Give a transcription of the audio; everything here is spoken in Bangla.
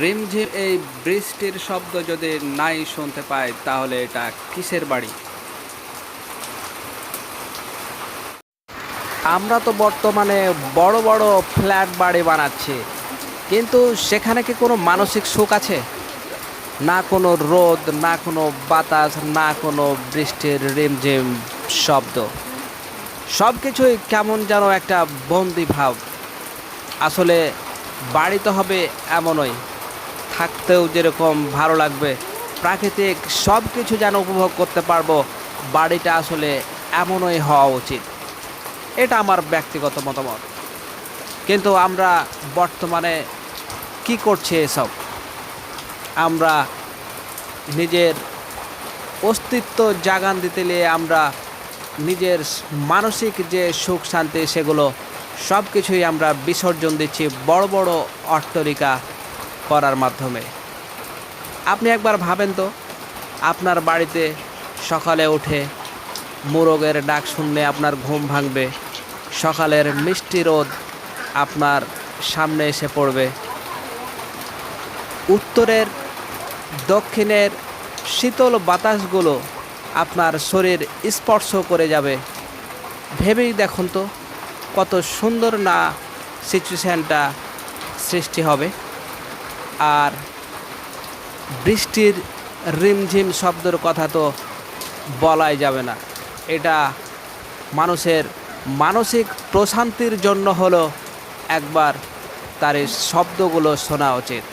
রিমঝিম এই বৃষ্টির শব্দ যদি নাই শুনতে পায়, তাহলে এটা কিসের বাড়ি? আমরা তো বর্তমানে বড় বড় ফ্ল্যাট বাড়ি বানাচ্ছি, কিন্তু সেখানে কি কোনো মানসিক সুখ আছে? না কোনো রোদ, না কোনো বাতাস, না কোনো বৃষ্টির রিমঝিম শব্দ। সব কিছুই কেমন যেন একটা বন্দি ভাব। আসলে বাড়ি তো হবে এমনই। থাকতেও যেরকম ভালো লাগবে, প্রাকৃতিক সব কিছু যেন উপভোগ করতে পারব, বাড়িটা আসলে এমনই হওয়া উচিত। এটা আমার ব্যক্তিগত মতামত। কিন্তু আমরা বর্তমানে কি করছি এসব? আমরা নিজের অস্তিত্ব জাগান দিতে নিয়ে আমরা নিজের মানসিক যে সুখ শান্তি সেগুলো সব কিছুই আমরা বিসর্জন দিচ্ছি বড় বড় অট্টরিকা করার মাধ্যমে। আপনি একবার ভাবেন তো, আপনার বাড়িতে সকালে উঠে মোরগের ডাক শুনলে আপনার ঘুম ভাঙবে, সকালের মিষ্টি রোদ আপনার সামনে এসে পড়বে। উত্তরের, দক্ষিণের শীতল বাতাসগুলো আপনার শরীর স্পর্শ করে যাবে। ভেবেই দেখুন তো কত সুন্দর না সিচুয়েশানটা সৃষ্টি হবে। আর বৃষ্টির রিমঝিম শব্দের কথা তো বলাই যাবে না। এটা মানুষের মানসিক প্রশান্তির জন্য হলো একবার তার শব্দগুলো শোনা উচিত।